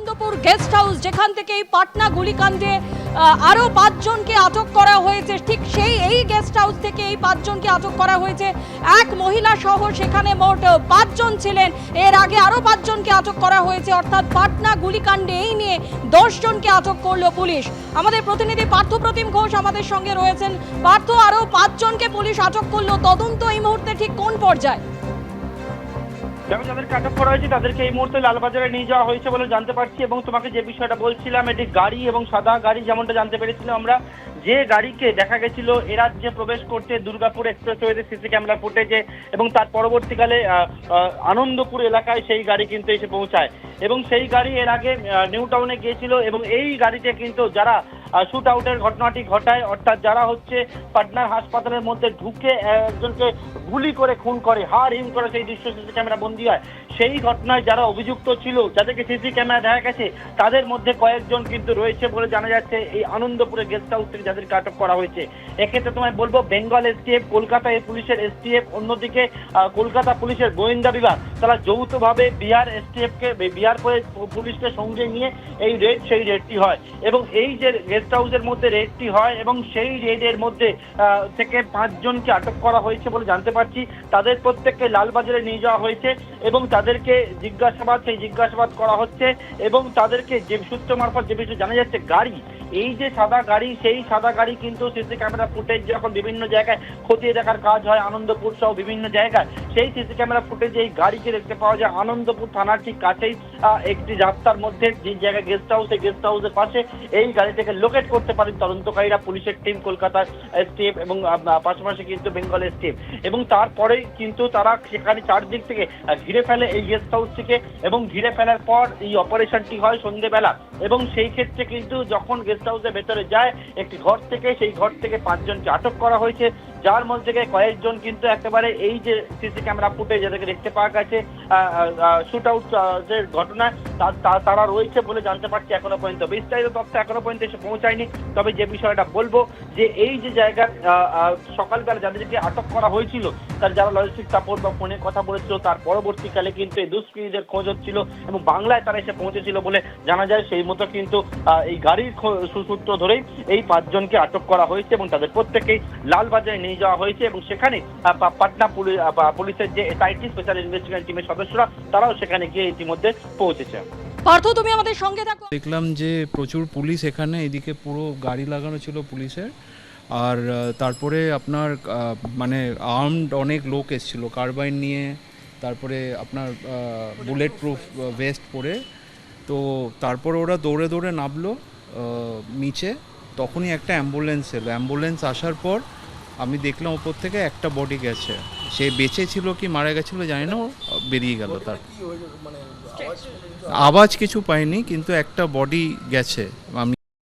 Anandpur guest house যেখান থেকে এই পাটনা গুলিকাণ্ডে আরও পাঁচজনকে আটক করা হয়েছে। ঠিক সেই, এই গেস্ট হাউস থেকে এই পাঁচজনকে আটক করা হয়েছে। এক মহিলা সহ সেখানে মোট পাঁচজন ছিলেন। এর আগে আরও পাঁচজনকে আটক করা হয়েছে। অর্থাৎ পাটনা গুলিকাণ্ডে এই নিয়ে দশজনকে আটক করল পুলিশ। আমাদের প্রতিনিধি পার্থ প্রতিম ঘোষ আমাদের সঙ্গে রয়েছেন। পার্থ আরও পাঁচজনকে পুলিশ আটক করল। তদন্ত এই মুহূর্তে ঠিক কোন পর্যায়ে? যেমন যাদেরকে আটক করা হয়েছে, তাদেরকে এই মুহূর্তে লালবাজারে নিয়ে যাওয়া হয়েছে বলে জানতে পারছি এবং তোমাকে যে বিষয়টা বলছিলাম, এটি গাড়ি এবং সাদা গাড়ি যেমনটা জানতে পেরেছিলাম আমরা, যে গাড়িকে দেখা গেছিল এ রাজ্যে প্রবেশ করতে দুর্গাপুর এক্সপ্রেসওয়েতে সিসি ক্যামেরা ফুটেজে এবং তার পরবর্তীকালে আনন্দপুর এলাকায় সেই গাড়ি কিন্তু এসে পৌঁছায়। এবং সেই গাড়ি এর আগে নিউ টাউনে গিয়েছিল এবং এই গাড়িতে কিন্তু যারা শুট আউটের ঘটনাটি ঘটায়। অর্থাৎ যারা হচ্ছে পাটনার হাসপাতালের মধ্যে ঢুকে একজনকে গুলি করে, খুন করে হার হিম করে সেই দৃশ্য সিসি ক্যামেরা বন্দী হয়, সেই ঘটনায় যারা অভিযুক্ত ছিল যাদেরকে সিসি ক্যামেরা দেখা গেছে, তাদের মধ্যে কয়েকজন কিন্তু রয়েছে বলে জানা যাচ্ছে। এই আনন্দপুরে গেস্ট হাউস থেকে যাদেরকে আটক করা হয়েছে। এক্ষেত্রে তোমায় বলব, বেঙ্গল এসটিএফ, কলকাতা পুলিশের এসটিএফ, অন্যদিকে কলকাতা পুলিশের গোয়েন্দা বিভাগ, তারা যৌথভাবে বিহার এসটিএফ কে, বিহার পুলিশ- পুলিশকে সঙ্গে নিয়ে এই রেড, সেই রেডটি হয়। এবং এই যে গেস্ট হাউসের মধ্যে রেডটি হয় এবং সেই রেডের মধ্যে থেকে পাঁচজনকে আটক করা হয়েছে বলে জানতে পারছি। তাদের প্রত্যেককে লালবাজারে নিয়ে যাওয়া হয়েছে এবং তাদেরকে জিজ্ঞাসাবাদ, সেই জিজ্ঞাসাবাদ করা হচ্ছে এবং তাদেরকে যে সূত্র মারফত যে বিষয়ে জানা যাচ্ছে, গাড়ি, এই যে সাদা গাড়ি, সেই সাদা গাড়ি কিন্তু সিসি ক্যামেরা ফুটেজ যখন বিভিন্ন জায়গায় খতিয়ে দেখার কাজ হয়, আনন্দপুর সহ বিভিন্ন জায়গায়, সেই সিসি ক্যামেরা ফুটেজ এই গাড়িকে দেখতে পাওয়া যায়। আনন্দপুর থানার ঠিক কাছেই একটি রাস্তার মধ্যে যে জায়গায় গেস্ট হাউস গেস্ট হাউসের পাশে এই গাড়িটাকে লোকেট করতে পারেন তদন্তকারীরা, পুলিশের টিম কলকাতার এসটিএফ এবং পাশাপাশি কিন্তু বেঙ্গল এসটিএফ এবং তারপরেই কিন্তু তারা সেখানে চারদিক থেকে ঘিরে ফেলে এই গেস্ট হাউসটিকে এবং ঘিরে ফেলার পর এই অপারেশনটি হয় সন্ধেবেলা এবং সেই ক্ষেত্রে কিন্তু যখন গেস্ট হাউসের ভেতরে যায়, একটি ঘর থেকে, সেই ঘর থেকে পাঁচজনকে আটক করা হয়েছে। যার মধ্যে থেকে কয়েকজন কিন্তু একেবারে এই যে সিসি ক্যামেরা ফুটে যাদেরকে দেখতে পাওয়া গেছে শুট আউট ঘটনা তা- তারা রয়েছে বলে জানতে পারছি এখনও পর্যন্ত। বিস্তারিত তথ্য এখনও পর্যন্ত এসে পৌঁছায়নি, তবে যে বিষয়টা বলব যে এই যে জায়গা সকালবেলা যাদেরকে আটক করা হয়েছিল, তার যারা লজিস্টিক সাপোর্ট বা ফোনে কথা বলেছিল, তার পরবর্তীকালে কিন্তু এই দুষ্কৃতীদের খোঁজ হচ্ছিল এবং বাংলায় তারা এসে পৌঁছেছিল বলে জানা যায়। সেই মতো কিন্তু এই গাড়ির সুসূত্র ধরেই এই পাঁচজনকে আটক করা হয়েছে এবং তাদের প্রত্যেকেই লালবাজারে নিয়ে যাওয়া হয়েছে এবং সেখানে পাটনা পুলি- পুলিশের যে এসআইটি স্পেশাল ইনভেস্টিগেশন টিমের সদস্যরা, তারাও সেখানে গিয়ে ইতিমধ্যে পৌঁছেছে। পার্থ তুমি আমাদের সঙ্গে থাকো। দেখলাম যে প্রচুর পুলিশ এখানে এদিকে পুরো গাড়ি লাগানো ছিল পুলিশের। আর তারপরে আপনার মানে আর্মড অনেক লোক এসেছিল কার্বাইন নিয়ে তারপরে আপনার বুলেট প্রুফ ভেস্ট পরে। তো তারপরে ওরা দৌড়ে দৌড়ে নামলো নিচে। তখনই একটা অ্যাম্বুলেন্স এলো। অ্যাম্বুলেন্স আসার পর আমি দেখলাম ওপর থেকে একটা বডি গেছে। সে বেঁচে ছিল কি মারা গেছিল জানি না বেরিয়ে গেল তার। আওয়াজ কিছু পাইনি কিন্তু একটা বডি গেছে। আমি